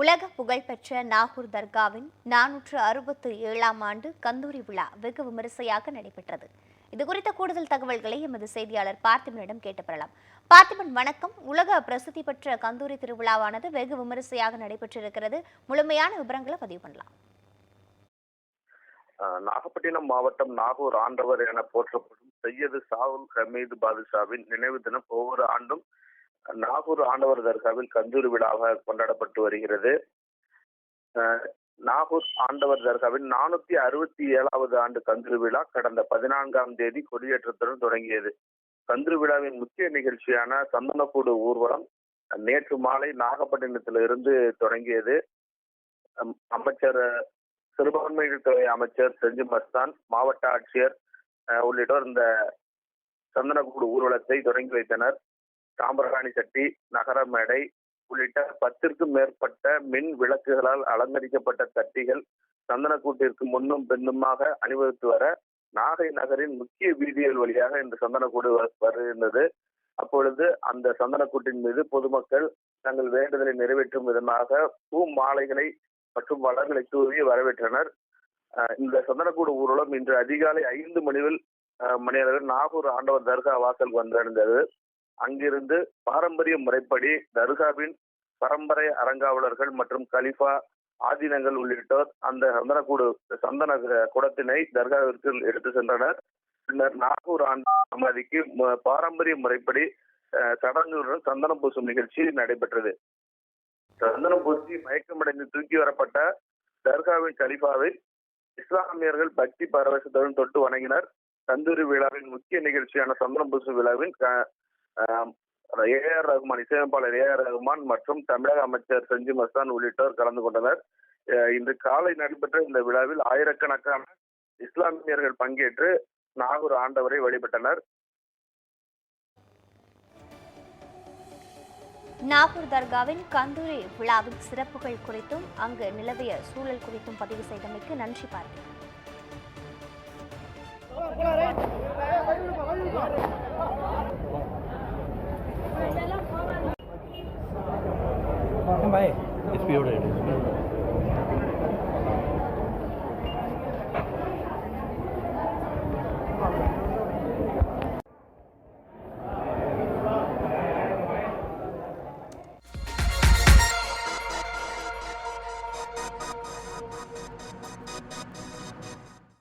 உலக புகழ்பெற்ற நாகூர் தர்காவின் நானூற்று அறுபத்து ஏழாம் ஆண்டு கந்தூரி விழா வெகு விமரிசையாக நடைபெற்றது. இது குறித்த கூடுதல் தகவல்களை எமது செய்தியாளர் பார்த்திபனிடம் கேட்டு பெறலாம் பார்த்திபன் வணக்கம். உலக பிரசித்தி பெற்ற கந்தூரி திருவிழாவானது வெகு விமரிசையாக நடைபெற்றிருக்கிறது. முழுமையான விவரங்களை பதிவு பண்ணலாம். நாகப்பட்டினம் மாவட்டம் நாகூர் ஆண்டவர் என போற்றப்படும் சையது சாவுல் ஹமீது பாதுஷாவின் நினைவு தினம் ஒவ்வொரு ஆண்டும் நாகூர் ஆண்டவர் தர்காவில் கந்தூரி விழாவாக கொண்டாடப்பட்டு வருகிறது. நாகூர் ஆண்டவர் தர்காவின் நானூத்தி அறுபத்தி ஏழாவது ஆண்டு கந்தூரி விழா கடந்த பதினான்காம் தேதி கொடியேற்றத்துடன் தொடங்கியது. கந்தூரி விழாவின் முக்கிய நிகழ்ச்சியான சந்தனக்கூடு ஊர்வலம் நேற்று மாலை நாகப்பட்டினத்தில் இருந்து தொடங்கியது. அமைச்சர் சிறுபான்மைகள் துறை அமைச்சர் செஞ்சு மஸ்தான் மாவட்ட ஆட்சியர் உள்ளிட்டோர் இந்த சந்தனக்கூடு ஊர்வலத்தை தொடங்கி வைத்தனர். சாம்பிரகாணி சட்டி நகர மேடை உள்ளிட்ட பத்திற்கும் மேற்பட்ட மின் விளக்குகளால் அலங்கரிக்கப்பட்ட தட்டிகள் சந்தனக்கூட்டிற்கு முன்னும் பின்னுமாக அணிவகுத்து வர நாகை நகரின் முக்கிய வீதிகள் வழியாக இந்த சந்தனக்கூடு வருகின்றது. அப்பொழுது அந்த சந்தனக்கூட்டின் மீது பொதுமக்கள் தங்கள் வேண்டுதலை நிறைவேற்றும் விதமாக பூ மாலைகளை மற்றும் வளங்களை தூவி வரவேற்றனர். இந்த சந்தனக்கூடு ஊர்வலம் இன்று அதிகாலை ஐந்து மணிவில் அஹ், மணியளவில் நாகூர் ஆண்டவர் தர்கா வாசல் வந்தடைந்தது. அங்கிருந்து பாரம்பரிய முறைப்படி தர்காவின் பரம்பரை அறங்காவலர்கள் மற்றும் கலிஃபா ஆதீனங்கள் உள்ளிட்டோர் அந்த சந்தனக்கூடு சந்தன குடத்தினை தர்காவிற்கு எடுத்து சென்றனர். பின்னர் நாகூர் ஆண்டு சமாதிக்கு பாரம்பரிய முறைப்படி சடங்குகளுடன் சந்தனம் பூசும் நிகழ்ச்சி நடைபெற்றது. சந்தனம் பூசி மயக்கமடைந்து தூக்கி வரப்பட்ட தர்காவின் கலிஃபாவை இஸ்லாமியர்கள் பக்தி பரவசத்துடன் தொட்டு வணங்கினர். தந்தூரி விழாவின் முக்கிய நிகழ்ச்சியான சந்தனம் பூசு விழாவின் ஏ ஆர் ரகுமான் இசையமைப்பாளர் ஏ ஆர் ரகுமான் மற்றும் தமிழக அமைச்சர் செஞ்சு மஸ்தான் உள்ளிட்டோர் கலந்து கொண்டனர். இன்று காலை நடைபெற்ற இந்த விழாவில் ஆயிரக்கணக்கான இஸ்லாமியர்கள் பங்கேற்று நாகூர் ஆண்டவரை வழிபட்டனர். நாகூர் தர்காவின் கந்தூரி விழாவின் சிறப்புகள் குறித்தும் அங்கு நிலவிய சூழல் குறித்தும் பதிவு செய்தமைக்கு நன்றி பார்த்திபன் It's pure.